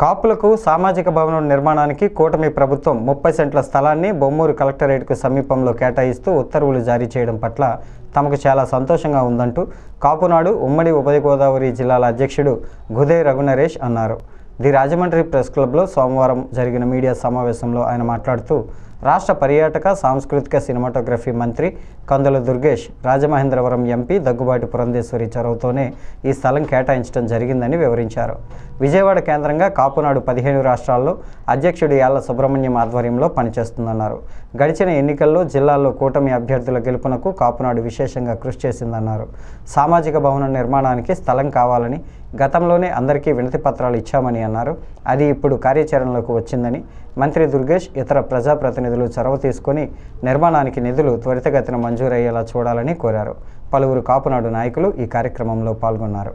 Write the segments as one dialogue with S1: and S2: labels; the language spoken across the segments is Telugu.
S1: కాపులకు సామాజిక భవనం నిర్మాణానికి కూటమి ప్రభుత్వం ముప్పై సెంట్ల స్థలాన్ని బొమ్మూరు కలెక్టరేట్కు సమీపంలో కేటాయిస్తూ ఉత్తర్వులు జారీ చేయడం పట్ల తమకు చాలా సంతోషంగా ఉందంటూ కాపునాడు ఉమ్మడి ఉభయ గోదావరి జిల్లాల అధ్యక్షుడు గుదే రఘునరేష్ అన్నారు. ది రాజమండ్రి ప్రెస్ క్లబ్లో సోమవారం జరిగిన మీడియా సమావేశంలో ఆయన మాట్లాడుతూ రాష్ట్ర పర్యాటక సాంస్కృతిక సినిమాటోగ్రఫీ మంత్రి కందుల దుర్గేష్ రాజమహేంద్రవరం ఎంపీ దగ్గుబాటి పురంధేశ్వరి చొరవతోనే ఈ స్థలం కేటాయించడం జరిగిందని వివరించారు. విజయవాడ కేంద్రంగా కాపునాడు పదిహేను రాష్ట్రాల్లో అధ్యక్షుడు యాళ్ళ సుబ్రహ్మణ్యం ఆధ్వర్యంలో పనిచేస్తుందన్నారు. గడిచిన ఎన్నికల్లో జిల్లాల్లో కూటమి అభ్యర్థుల గెలుపునకు కాపునాడు విశేషంగా కృషి చేసిందన్నారు. సామాజిక భవనం నిర్మాణానికి స్థలం కావాలని గతంలోనే అందరికీ వినతి పత్రాలు ఇచ్చామని అన్నారు. అది ఇప్పుడు కార్యాచరణలోకి వచ్చిందని మంత్రి దుర్గేష్ ఇతర ప్రజాప్రతినిధులు చొరవ తీసుకొని నిర్మాణానికి నిధులు త్వరితగతిన మంజూరయ్యేలా చూడాలని కోరారు. పలువురు కాపునాడు నాయకులు ఈ కార్యక్రమంలో పాల్గొన్నారు.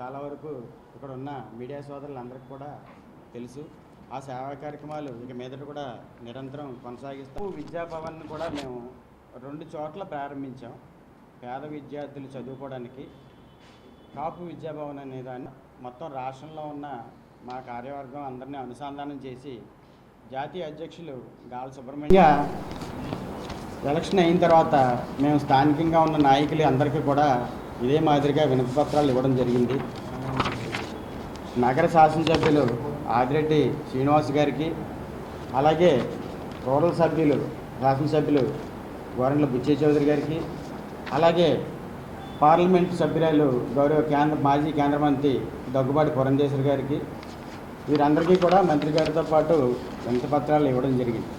S2: చాలా వరకు ఇక్కడ ఉన్న మీడియా సోదరులందరికీ కూడా తెలుసు. ఆ సేవా కార్యక్రమాలు ఇక మీదట కూడా నిరంతరం కొనసాగిస్తాం. విద్యాభవన్ కూడా మేము రెండు చోట్ల ప్రారంభించాం. పేద విద్యార్థులు చదువుకోవడానికి. కాపు విద్యాభవన్ అనే దాన్ని మొత్తం రాష్ట్రంలో ఉన్న మా కార్యవర్గం అందరినీ అనుసంధానం చేసి జాతీయ అధ్యక్షులు గాలి సుబ్రహ్మణ్య ఎలక్షన్ అయిన తర్వాత మేము స్థానికంగా ఉన్న నాయకులు అందరికీ కూడా ఇదే మాదిరిగా వినతి పత్రాలు ఇవ్వడం జరిగింది. నగర శాసనసభ్యులు ఆదిరెడ్డి శ్రీనివాస్ గారికి అలాగే రూరల్ సభ్యులు శాసనసభ్యులు గోరంట్ల బుచ్చే చౌదరి గారికి అలాగే పార్లమెంట్ సభ్యురాలు గౌరవ కేంద్ర మాజీ కేంద్ర మంత్రి దగ్గుబాటి పురంధేశ్వరి గారికి వీరందరికీ కూడా మంత్రి గారితో పాటు వినతి పత్రాలు ఇవ్వడం జరిగింది.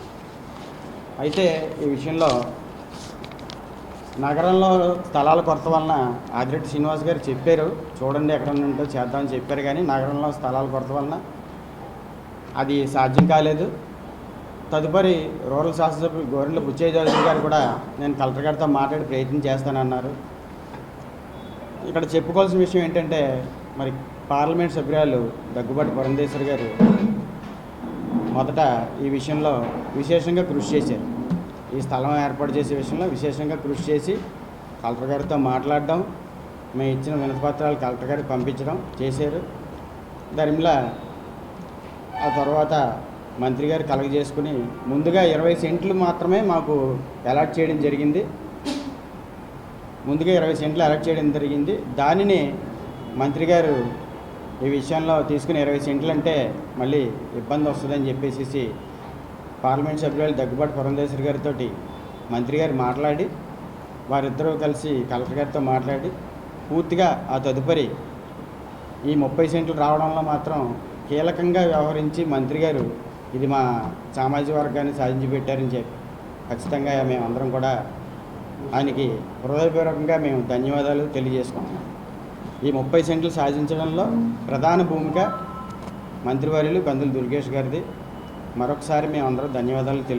S2: అయితే ఈ విషయంలో నగరంలో స్థలాల కొరత వలన ఆదిరెడ్డి శ్రీనివాస్ గారు చెప్పారు చూడండి ఎక్కడ ఉంటో చేద్దామని చెప్పారు కానీ నగరంలో స్థలాల కొరత వలన అది సాధ్యం కాలేదు. తదుపరి రూరల్ శాసనసభ్యులు గోరెంట్ల బుచ్చయ్య గారు కూడా నేను కలెక్టర్ గారితో మాట్లాడి ప్రయత్నం చేస్తానన్నారు. ఇక్కడ చెప్పుకోవాల్సిన విషయం ఏంటంటే మరి పార్లమెంట్ సభ్యురాలు దగ్గుబాటి పురంధేశ్వరి గారు మొదట ఈ విషయంలో విశేషంగా కృషి చేశారు. ఈ స్థలం ఏర్పాటు చేసే విషయంలో విశేషంగా కృషి చేసి కలెక్టర్ గారితో మాట్లాడడం మేము ఇచ్చిన వినతిపత్రాలు కలెక్టర్ గారికి పంపించడం చేశారు. దరిమిలా ఆ తర్వాత మంత్రి గారు కలగజేసుకుని ముందుగా ఇరవై సెంట్లు మాత్రమే మాకు అలాట్ చేయడం జరిగింది. ముందుగా ఇరవై సెంట్లు అలాట్ చేయడం జరిగింది. దానిని మంత్రి గారు ఈ విషయంలో తీసుకుని ఇరవై సెంట్లు అంటే మళ్ళీ ఇబ్బంది వస్తుందని చెప్పేసి పార్లమెంట్ సభ్యులు దగ్గుబాటు పురంధేశ్వరి గారితో మంత్రి గారు మాట్లాడి వారిద్దరూ కలిసి కలెక్టర్ గారితో మాట్లాడి పూర్తిగా ఆ తదుపరి ఈ ముప్పై సెంట్లు రావడంలో మాత్రం కీలకంగా వ్యవహరించి మంత్రి గారు ఇది మా సామాజిక వర్గాన్ని సాధించి పెట్టారని చెప్పి ఖచ్చితంగా మేమందరం కూడా ఆయనకి హృదయపూర్వకంగా మేము ధన్యవాదాలు తెలియజేసుకుంటున్నాం. ఈ ముప్పై సెంట్లు సాధించడంలో ప్రధాన భూమిక మంత్రివర్యులు కందులు దుర్గేష్ గారిది. మరొకసారి మేము మేమందరం ధన్యవాదాలు తెలియ